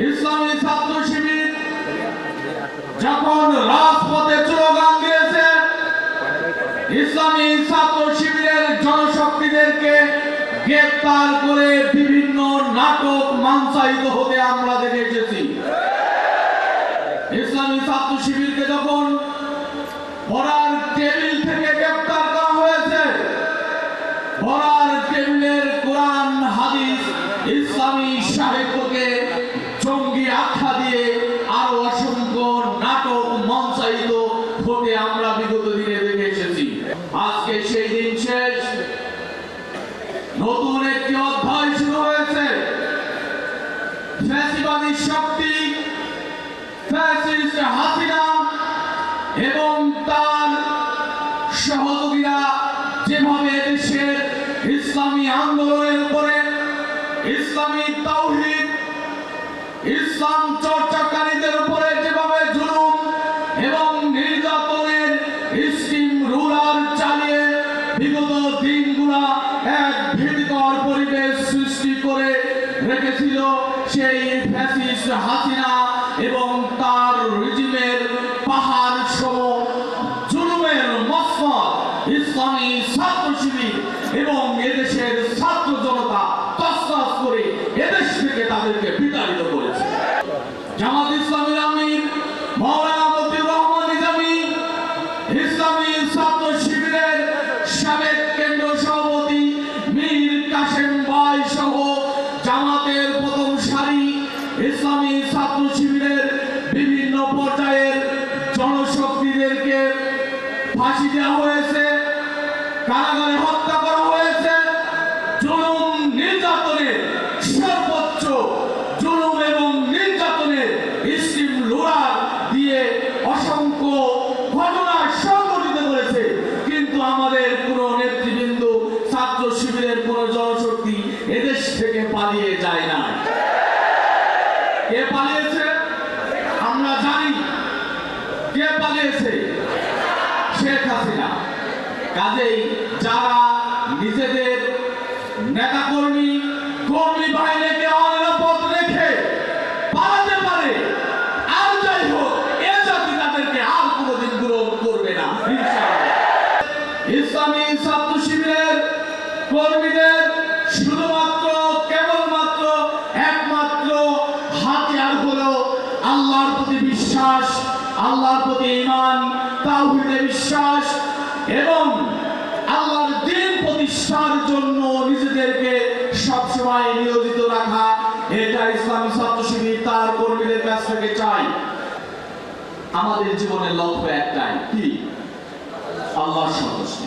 ইসলামী ছাত্র শিবির যখন রাজপথে স্লোগান দিয়েছে, ইসলামী ছাত্র শিবিরের জনশক্তিদেরকে গ্রেপ্তার করে বিভিন্ন নাটক মানসায়িত হতে আমরা দেখে এসেছি। ইসলামী ছাত্র শিবিরকে যখন পড়ার টেবিল থেকে গ্রেপ্তার করা হয়েছে পড়ার টেবিলের কোরআন, হাদিস, ইসলামী সাহিত্যকে হতে আমরা বিগত দিনে দেখে এসেছি। আজকে সেই দিন শেষ। নতুন একটি অধ্যায় শুরু হয়েছে। ফ্যাসিবাদী শক্তি, ফ্যাসিস্ট হাসিনা এবং তার সহযোগীরা যেভাবে দেশের ইসলামী আন্দোলনের উপরে ইসলামী তাওহীদ, ইসলাম এবং তার রিজিমের পাহাড় সম জুলুমের মসমত ইসলামী ছাত্র শিবির এবং এদেশের ছাত্র জনতা তসনস করে এদেশ থেকে তাদেরকে ইসলামী শিবিরের বিভিন্ন পর্যায়ের জনশক্তিদেরকে ফাঁসি দেওয়া হয়েছে, কারাগারে হত্যা করা হয়েছে। জুলুম নির্যাতনের সর্বোচ্চ জুলুম এবং নির্যাতনের স্টিম লোড়ার দিয়ে অসংখ্য ঘটনা সংঘটিত করেছে। কিন্তু আমাদের কোনো নেতৃবৃন্দ ছাত্র শিবিরের কোনো জনশক্তি এদেশ থেকে পালিয়ে যায় না কে পালিয়েছে? আমরা জানি কে পালিয়েছে? শেখ হাসিনা। কাজেই যারা নিজেদের নেতাকর্মী, কর্মী বাহিনীকে অনিরাপদ রেখে পালাতে পারে, আর যাই হোক, এ জাতি তাদেরকে আর কোনোদিন গ্রহণ করবে না। ইসলামী ছাত্র শিবিরের কর্মীদের বিশ্বাস, আল্লাহর প্রতি ইমান তাহিদে বিশ্বাস এবং আল্লাহর দিন প্রতিষ্ঠার জন্য নিজেদেরকে সবসময় নিয়োজিত রাখা, এটা ইসলামী ছাত্র শিবির তার কর্মীদের কাছ থেকে চাই। আমাদের জীবনের লক্ষ্য একটাই, কি? আল্লাহর সন্তুষ্টি।